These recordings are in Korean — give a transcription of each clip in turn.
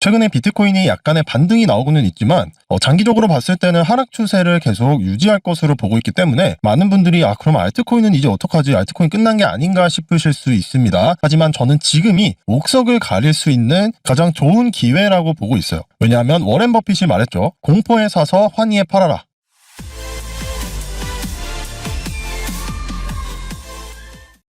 최근에 비트코인이 약간의 반등이 나오고는 있지만 어, 장기적으로 봤을 때는 하락 추세를 계속 유지할 것으로 보고 있기 때문에 많은 분들이 아 그럼 알트코인은 이제 어떡하지 알트코인 끝난 게 아닌가 싶으실 수 있습니다. 하지만 저는 지금이 옥석을 가릴 수 있는 가장 좋은 기회라고 보고 있어요. 왜냐하면 워렌 버핏이 말했죠. 공포에 사서 환희에 팔아라.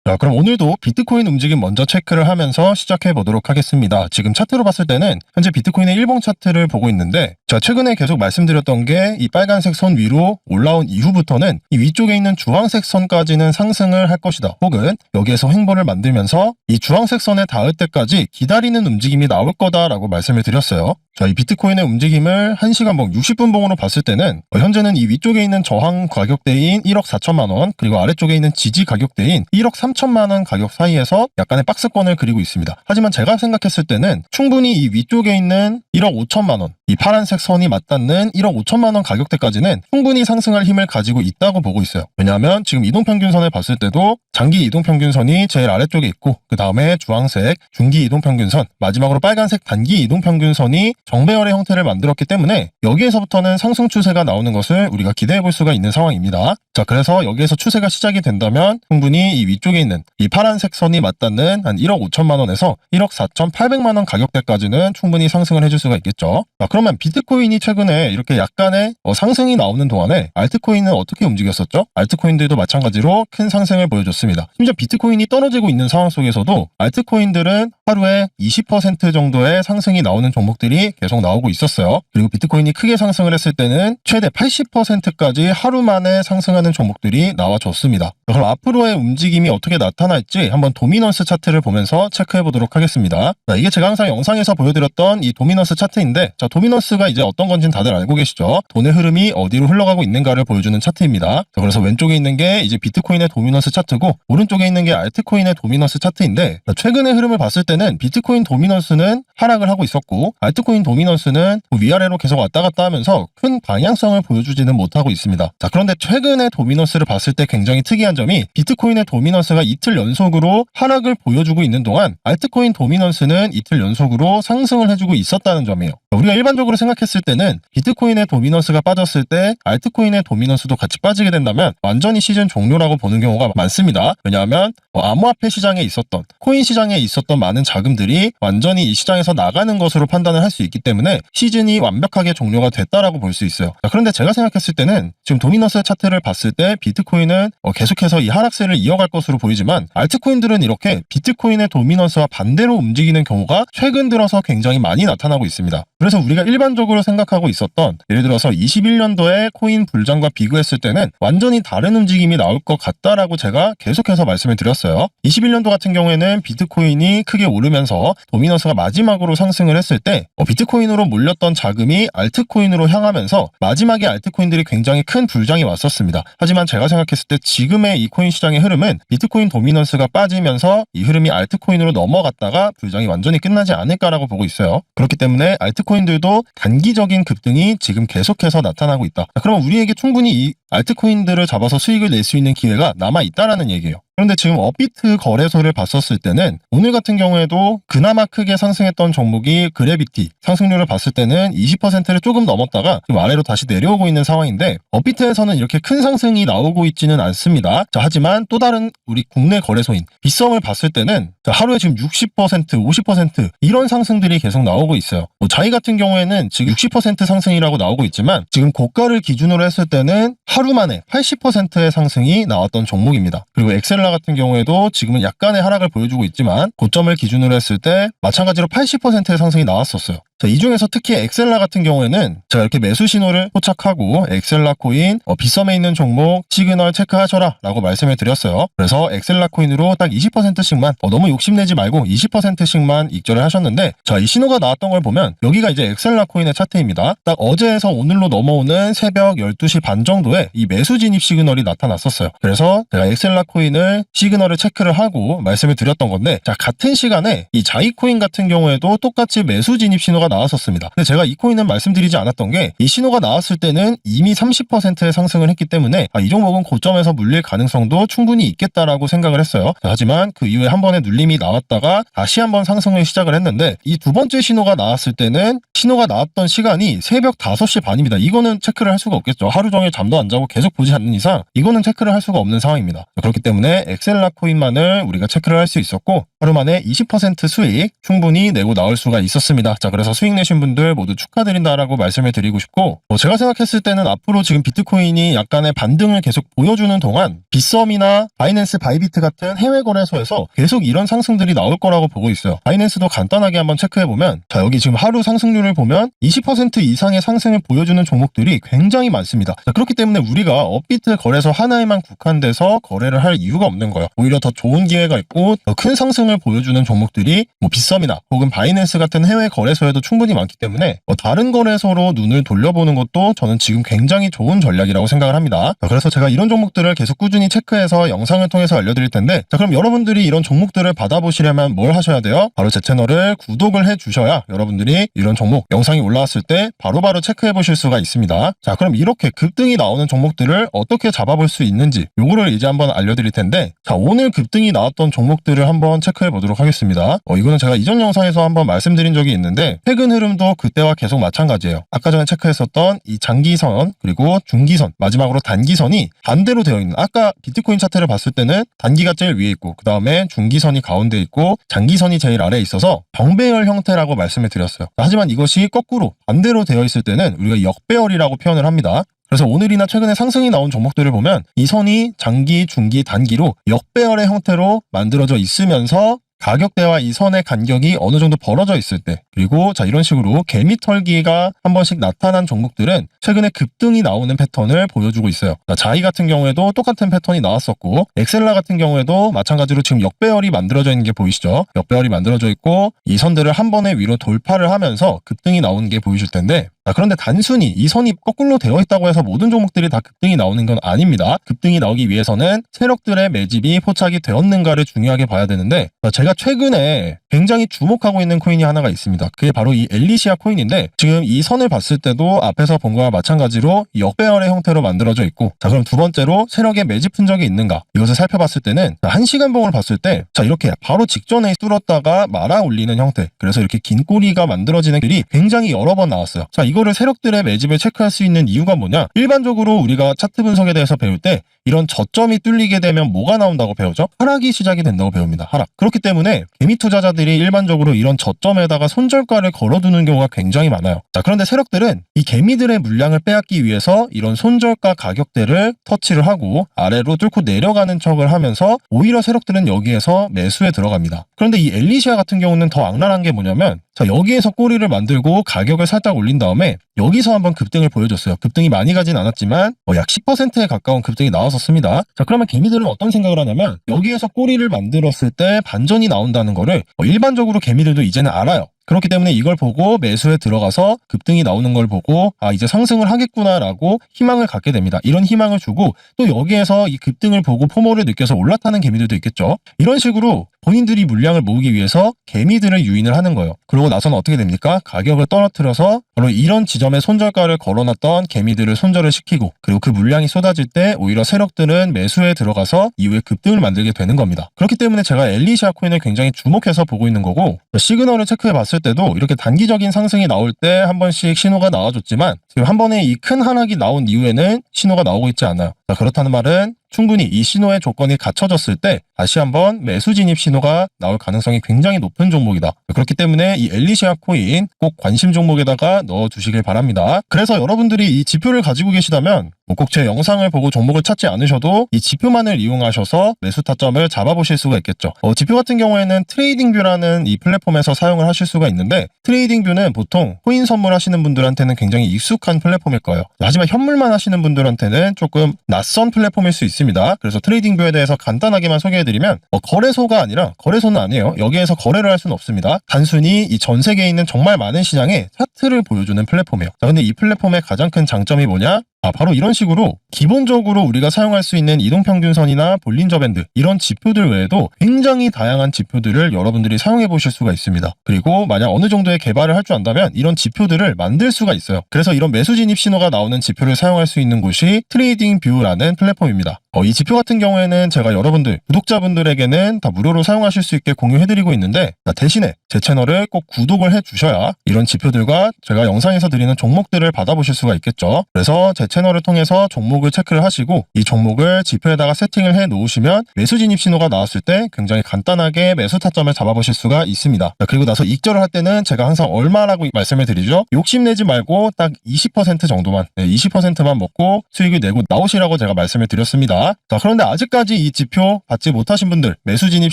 자, 그럼 오늘도 비트코인 움직임 먼저 체크를 하면서 시작해 보도록 하겠습니다. 지금 차트로 봤을 때는 현재 비트코인의 일봉 차트를 보고 있는데, 자, 최근에 계속 말씀드렸던 게 이 빨간색 선 위로 올라온 이후부터는 이 위쪽에 있는 주황색 선까지는 상승을 할 것이다. 혹은 여기에서 횡보를 만들면서 이 주황색 선에 닿을 때까지 기다리는 움직임이 나올 거다라고 말씀을 드렸어요. 자, 이 비트코인의 움직임을 1시간 봉 60분 봉으로 봤을 때는 어, 현재는 이 위쪽에 있는 저항 가격대인 1억 4천만 원, 그리고 아래쪽에 있는 지지 가격대인 1억 3 천만 원 가격 사이에서 약간의 박스권을 그리고 있습니다. 하지만 제가 생각했을 때는 충분히 이 위쪽에 있는 1억 5천만 원, 이 파란색 선이 맞닿는 1억 5천만 원 가격대까지는 충분히 상승할 힘을 가지고 있다고 보고 있어요. 왜냐하면 지금 이동평균선을 봤을 때도 장기 이동평균선이 제일 아래쪽에 있고 그 다음에 주황색 중기 이동평균선, 마지막으로 빨간색 단기 이동평균선이 정배열의 형태를 만들었기 때문에 여기에서부터는 상승 추세가 나오는 것을 우리가 기대해 볼 수가 있는 상황입니다. 자, 그래서 여기에서 추세가 시작이 된다면 충분히 이 위쪽에 있는 이 파란색 선이 맞닿는 한 1억 5천만 원에서 1억 4,800만 원 가격대까지는 충분히 상승을 해줄 수가 있겠죠. 자, 그 러면 비트코인이 최근에 이렇게 약간의 어, 상승이 나오는 동안에 알트코인은 어떻게 움직였었죠? 알트코인들도 마찬가지로 큰 상승을 보여줬습니다. 심지어 비트코인이 떨어지고 있는 상황 속에서도 알트코인들은 하루에 20% 정도의 상승이 나오는 종목들이 계속 나오고 있었어요. 그리고 비트코인이 크게 상승을 했을 때는 최대 80%까지 하루 만에 상승하는 종목들이 나와줬습니다. 그럼 앞으로의 움직임이 어떻게 나타날지 한번 도미넌스 차트를 보면서 체크해 보도록 하겠습니다. 자, 이게 제가 항상 영상에서 보여드렸던 이 도미넌스 차트인데, 자, 도미넌스 가 이제 어떤 건지는 다들 알고 계시죠? 돈의 흐름이 어디로 흘러가고 있는가를 보여주는 차트입니다. 자, 그래서 왼쪽에 있는 게 이제 비트코인의 도미넌스 차트고, 오른쪽에 있는 게 알트코인의 도미넌스 차트인데, 자, 최근의 흐름을 봤을 때는 비트코인 도미넌스는 하락을 하고 있었고, 알트코인 도미넌스는 위아래로 계속 왔다 갔다 하면서 큰 방향성을 보여주지는 못하고 있습니다. 자, 그런데 최근의 도미넌스를 봤을 때 굉장히 특이한 점이 비트코인의 도미넌스가 이틀 연속으로 하락을 보여주고 있는 동안 알트코인 도미넌스는 이틀 연속으로 상승을 해주고 있었다는 점이에요. 우리가 일반적으로 생각했을 때는 비트코인의 도미넌스가 빠졌을 때 알트코인의 도미넌스도 같이 빠지게 된다면 완전히 시즌 종료라고 보는 경우가 많습니다. 왜냐하면 어, 암호화폐 시장에 있었던 코인 시장에 있었던 많은 자금들이 완전히 이 시장에서 나가는 것으로 판단을 할 수 있기 때문에 시즌이 완벽하게 종료가 됐다라고 볼 수 있어요. 자, 그런데 제가 생각했을 때는 지금 도미넌스 차트를 봤을 때 비트코인은 어, 계속해서 이 하락세를 이어갈 것으로 보이지만 알트코인들은 이렇게 비트코인의 도미넌스와 반대로 움직이는 경우가 최근 들어서 굉장히 많이 나타나고 있습니다. 그래서 우리가 일반적으로 생각하고 있었던 예를 들어서 21년도에 코인 불장과 비교했을 때는 완전히 다른 움직임이 나올 것 같다라고 제가 계속해서 말씀을 드렸어요. 21년도 같은 경우에는 비트코인이 크게 오르면서 도미넌스가 마지막 으로 상승을 했을 때 어, 비트코인으로 몰렸던 자금이 알트코인으로 향하면서 마지막에 알트코인들이 굉장히 큰 불장이 왔었습니다. 하지만 제가 생각했을 때 지금의 이 코인 시장의 흐름은 비트코인 도미넌스가 빠지면서 이 흐름이 알트코인으로 넘어갔다가 불장이 완전히 끝나지 않을까라고 보고 있어요. 그렇기 때문에 알트코인들도 단기적인 급등이 지금 계속해서 나타나고 있다. 자, 그러면 우리에게 충분히 이 알트코인들을 잡아서 수익을 낼 수 있는 기회가 남아 있다라는 얘기예요. 그런데 지금 업비트 거래소를 봤었을 때는 오늘 같은 경우에도 그나마 크게 상승했던 종목이 그래비티 상승률을 봤을 때는 20%를 조금 넘었다가 지금 아래로 다시 내려오고 있는 상황인데 업비트에서는 이렇게 큰 상승이 나오고 있지는 않습니다. 자, 하지만 또 다른 우리 국내 거래소인 빗썸을 봤을 때는 자, 하루에 지금 60% 50% 이런 상승들이 계속 나오고 있어요. 뭐 자이 같은 경우에는 지금 60% 상승이라고 나오고 있지만 지금 고가를 기준으로 했을 때는 하루 만에 80%의 상승이 나왔던 종목입니다. 그리고 엑셀라 같은 경우에도 지금은 약간의 하락을 보여주고 있지만 고점을 기준으로 했을 때 마찬가지로 80%의 상승이 나왔었어요. 자, 이 중에서 특히 엑셀라 같은 경우에는 제가 이렇게 매수 신호를 포착하고 엑셀라 코인 어, 빗썸에 있는 종목 시그널 체크하셔라 라고 말씀을 드렸어요. 그래서 엑셀라 코인으로 딱 20%씩만 어, 너무 욕심내지 말고 20%씩만 익절을 하셨는데 자, 이 신호가 나왔던 걸 보면 여기가 이제 엑셀라 코인의 차트입니다. 딱 어제에서 오늘로 넘어오는 새벽 12시 반 정도에 이 매수 진입 시그널이 나타났었어요. 그래서 제가 엑셀라 코인을 시그널을 체크를 하고 말씀을 드렸던 건데 자, 같은 시간에 이 자이 코인 같은 경우에도 똑같이 매수 진입 신호가 나왔었습니다. 근데 제가 이 코인은 말씀드리지 않았던 게 이 신호가 나왔을 때는 이미 30%의 상승을 했기 때문에 아, 이 종목은 고점에서 물릴 가능성도 충분히 있겠다라고 생각을 했어요. 하지만 그 이후에 한 번의 눌림이 나왔다가 다시 한번 상승을 시작을 했는데 이 두 번째 신호가 나왔을 때는 신호가 나왔던 시간이 새벽 5시 반입니다. 이거는 체크를 할 수가 없겠죠. 하루 종일 잠도 안 자고 계속 보지 않는 이상 이거는 체크를 할 수가 없는 상황입니다. 그렇기 때문에 엑셀라 코인만을 우리가 체크를 할 수 있었고 하루 만에 20% 수익 충분히 내고 나올 수가 있었습니다. 자, 그래서 수익 내신 분들 모두 축하드린다라고 말씀을 드리고 싶고 뭐 제가 생각했을 때는 앞으로 지금 비트코인이 약간의 반등을 계속 보여주는 동안 빗썸이나 바이낸스 바이비트 같은 해외 거래소에서 계속 이런 상승들이 나올 거라고 보고 있어요. 바이낸스도 간단하게 한번 체크해 보면 자, 여기 지금 하루 상승률을 보면 20% 이상의 상승을 보여주는 종목들이 굉장히 많습니다. 자, 그렇기 때문에 우리가 업비트 거래소 하나에만 국한돼서 거래를 할 이유가 없는 거예요. 오히려 더 좋은 기회가 있고 더 큰 상승을 보여주는 종목들이 뭐 빗썸이나 혹은 바이낸스 같은 해외 거래소에도 충분히 많기 때문에 뭐 다른 거래소로 눈을 돌려보는 것도 저는 지금 굉장히 좋은 전략이라고 생각을 합니다. 자, 그래서 제가 이런 종목들을 계속 꾸준히 체크해서 영상을 통해서 알려드릴 텐데 자 그럼 여러분들이 이런 종목들을 받아보시려면 뭘 하셔야 돼요? 바로 제 채널을 구독을 해주셔야 여러분들이 이런 종목 영상이 올라왔을 때 바로바로 체크해 보실 수가 있습니다. 자 그럼 이렇게 급등이 나오는 종목들을 어떻게 잡아볼 수 있는지 요거를 이제 한번 알려드릴 텐데 자 오늘 급등이 나왔던 종목들을 한번 체크해 보도록 하겠습니다. 어, 이거는 제가 이전 영상에서 한번 말씀드린 적이 있는데 최근 흐름도 그때와 계속 마찬가지예요. 아까 전에 체크했었던 이 장기선 그리고 중기선 마지막으로 단기선이 반대로 되어 있는 아까 비트코인 차트를 봤을 때는 단기가 제일 위에 있고 그 다음에 중기선이 가운데 있고 장기선이 제일 아래에 있어서 정배열 형태라고 말씀을 드렸어요. 하지만 이것이 거꾸로 반대로 되어 있을 때는 우리가 역배열이라고 표현을 합니다. 그래서 오늘이나 최근에 상승이 나온 종목들을 보면 이 선이 장기, 중기, 단기로 역배열의 형태로 만들어져 있으면서 가격대와 이 선의 간격이 어느 정도 벌어져 있을 때 그리고 자 이런 식으로 개미 털기가 한 번씩 나타난 종목들은 최근에 급등이 나오는 패턴을 보여주고 있어요. 자, 자이 같은 경우에도 똑같은 패턴이 나왔었고 엑셀라 같은 경우에도 마찬가지로 지금 역배열이 만들어져 있는 게 보이시죠? 역배열이 만들어져 있고 이 선들을 한 번에 위로 돌파를 하면서 급등이 나오는 게 보이실 텐데 자, 그런데 단순히 이 선이 거꾸로 되어 있다고 해서 모든 종목들이 다 급등이 나오는 건 아닙니다. 급등이 나오기 위해서는 세력들의 매집이 포착이 되었는가를 중요하게 봐야 되는데 자, 제가 최근에 굉장히 주목하고 있는 코인이 하나가 있습니다. 그게 바로 이 엘리시아 코인인데 지금 이 선을 봤을 때도 앞에서 본 거와 마찬가지로 역배열의 형태로 만들어져 있고 자 그럼 두 번째로 세력의 매집 흔적이 있는가 이것을 살펴봤을 때는 자, 한 시간 봉을 봤을 때 자 이렇게 바로 직전에 뚫었다가 말아 올리는 형태 그래서 이렇게 긴 꼬리가 만들어지는 길이 굉장히 여러 번 나왔어요. 자 이거를 세력들의 매집을 체크할 수 있는 이유가 뭐냐 일반적으로 우리가 차트 분석에 대해서 배울 때 이런 저점이 뚫리게 되면 뭐가 나온다고 배우죠? 하락이 시작이 된다고 배웁니다. 하락. 그렇기 때문에 개미 투자자들이 일반적으로 이런 저점에다가 손절가를 걸어두는 경우가 굉장히 많아요. 자, 그런데 세력들은 이 개미들의 물량을 빼앗기 위해서 이런 손절가 가격대를 터치를 하고 아래로 뚫고 내려가는 척을 하면서 오히려 세력들은 여기에서 매수에 들어갑니다. 그런데 이 엘리시아 같은 경우는 더 악랄한 게 뭐냐면 자, 여기에서 꼬리를 만들고 가격을 살짝 올린 다음에 여기서 한번 급등을 보여줬어요. 급등이 많이 가진 않았지만 어, 약 10%에 가까운 급등이 나왔었습니다. 자, 그러면 개미들은 어떤 생각을 하냐면 여기에서 꼬리를 만들었을 때 반전이 나온다는 거를 어, 일반적으로 개미들도 이제는 알아요. 그렇기 때문에 이걸 보고 매수에 들어가서 급등이 나오는 걸 보고 아 이제 상승을 하겠구나라고 희망을 갖게 됩니다. 이런 희망을 주고 또 여기에서 이 급등을 보고 포모를 느껴서 올라타는 개미들도 있겠죠. 이런 식으로 본인들이 물량을 모으기 위해서 개미들을 유인을 하는 거예요. 그러고 나서는 어떻게 됩니까? 가격을 떨어뜨려서 바로 이런 지점에 손절가를 걸어놨던 개미들을 손절을 시키고 그리고 그 물량이 쏟아질 때 오히려 세력들은 매수에 들어가서 이후에 급등을 만들게 되는 겁니다. 그렇기 때문에 제가 엘리시아 코인을 굉장히 주목해서 보고 있는 거고 시그널을 체크해 봤을 때도 이렇게 단기적인 상승이 나올 때 한 번씩 신호가 나와줬지만 지금 한 번에 이 큰 하락이 나온 이후에는 신호가 나오고 있지 않아요. 자, 그렇다는 말은 충분히 이 신호의 조건이 갖춰졌을 때 다시 한번 매수 진입 신호가 나올 가능성이 굉장히 높은 종목이다. 그렇기 때문에 이 엘리시아 코인 꼭 관심 종목에다가 넣어 두시길 바랍니다. 그래서 여러분들이 이 지표를 가지고 계시다면 뭐꼭제 영상을 보고 종목을 찾지 않으셔도 이 지표만을 이용하셔서 매수 타점을 잡아보실 수가 있겠죠. 어, 지표 같은 경우에는 트레이딩뷰라는 이 플랫폼에서 사용을 하실 수가 있는데 트레이딩뷰는 보통 코인 선물하시는 분들한테는 굉장히 익숙한 플랫폼일 거예요. 하지만 현물만 하시는 분들한테는 조금 낯선 플랫폼일 수 있 습니다. 그래서 트레이딩뷰에 대해서 간단하게만 소개해드리면 어, 거래소가 아니라 거래소는 아니에요. 여기에서 거래를 할 수는 없습니다. 단순히 이 전 세계에 있는 정말 많은 시장에 차트를 보여주는 플랫폼이에요. 자, 근데 이 플랫폼의 가장 큰 장점이 뭐냐? 아, 바로 이런 식으로 기본적으로 우리가 사용할 수 있는 이동평균선이나 볼린저 밴드 이런 지표들 외에도 굉장히 다양한 지표들을 여러분들이 사용해 보실 수가 있습니다. 그리고 만약 어느 정도의 개발을 할 줄 안다면 이런 지표들을 만들 수가 있어요. 그래서 이런 매수 진입 신호가 나오는 지표를 사용할 수 있는 곳이 트레이딩 뷰라는 플랫폼입니다. 어, 이 지표 같은 경우에는 제가 여러분들 구독자분들에게는 다 무료로 사용하실 수 있게 공유해드리고 있는데 아, 대신에 제 채널을 꼭 구독을 해주셔야 이런 지표들과 제가 영상에서 드리는 종목들을 받아보실 수가 있겠죠. 그래서 제 채널을 통해서 종목을 체크를 하시고 이 종목을 지표에다가 세팅을 해 놓으시면 매수 진입 신호가 나왔을 때 굉장히 간단하게 매수 타점을 잡아보실 수가 있습니다. 자, 그리고 나서 익절을 할 때는 제가 항상 얼마라고 말씀을 드리죠. 욕심내지 말고 딱 20% 정도만 20%만 먹고 수익을 내고 나오시라고 제가 말씀을 드렸습니다. 자 그런데 아직까지 이 지표 받지 못하신 분들 매수 진입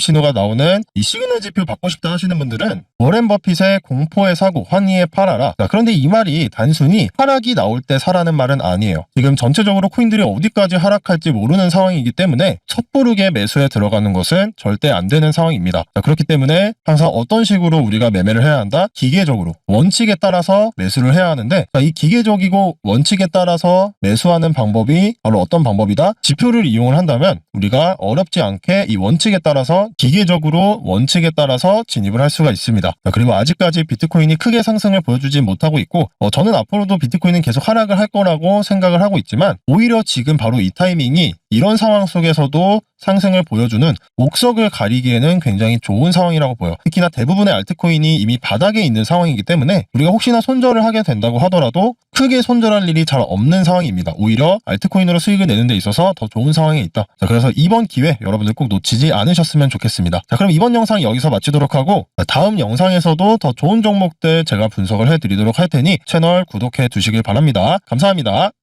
신호가 나오는 이 시그널 지표 받고 싶다 하시는 분들은 워렌 버핏의 공포의 사고 환희에 팔아라. 자 그런데 이 말이 단순히 하락이 나올 때 사라는 말은 아니에요. 지금 전체적으로 코인들이 어디까지 하락할지 모르는 상황이기 때문에 섣부르게 매수에 들어가는 것은 절대 안 되는 상황입니다. 자, 그렇기 때문에 항상 어떤 식으로 우리가 매매를 해야 한다? 기계적으로 원칙에 따라서 매수를 해야 하는데 자, 이 기계적이고 원칙에 따라서 매수하는 방법이 바로 어떤 방법이다? 지표를 이용을 한다면 우리가 어렵지 않게 이 원칙에 따라서 기계적으로 원칙에 따라서 진입을 할 수가 있습니다. 자, 그리고 아직까지 비트코인이 크게 상승을 보여주지 못하고 있고 어, 저는 앞으로도 비트코인은 계속 하락을 할 거라고 생각을 하고 있지만 오히려 지금 바로 이 타이밍이 이런 상황 속에서도 상승을 보여주는 옥석을 가리기에는 굉장히 좋은 상황이라고 보여. 특히나 대부분의 알트코인이 이미 바닥에 있는 상황이기 때문에 우리가 혹시나 손절을 하게 된다고 하더라도 크게 손절할 일이 잘 없는 상황입니다. 오히려 알트코인으로 수익을 내는 데 있어서 더 좋은 상황에 있다. 자, 그래서 이번 기회 여러분들 꼭 놓치지 않으셨으면 좋겠습니다. 자, 그럼 이번 영상 여기서 마치도록 하고 다음 영상에서도 더 좋은 종목들 제가 분석을 해드리도록 할 테니 채널 구독해 두시길 바랍니다. 감사합니다.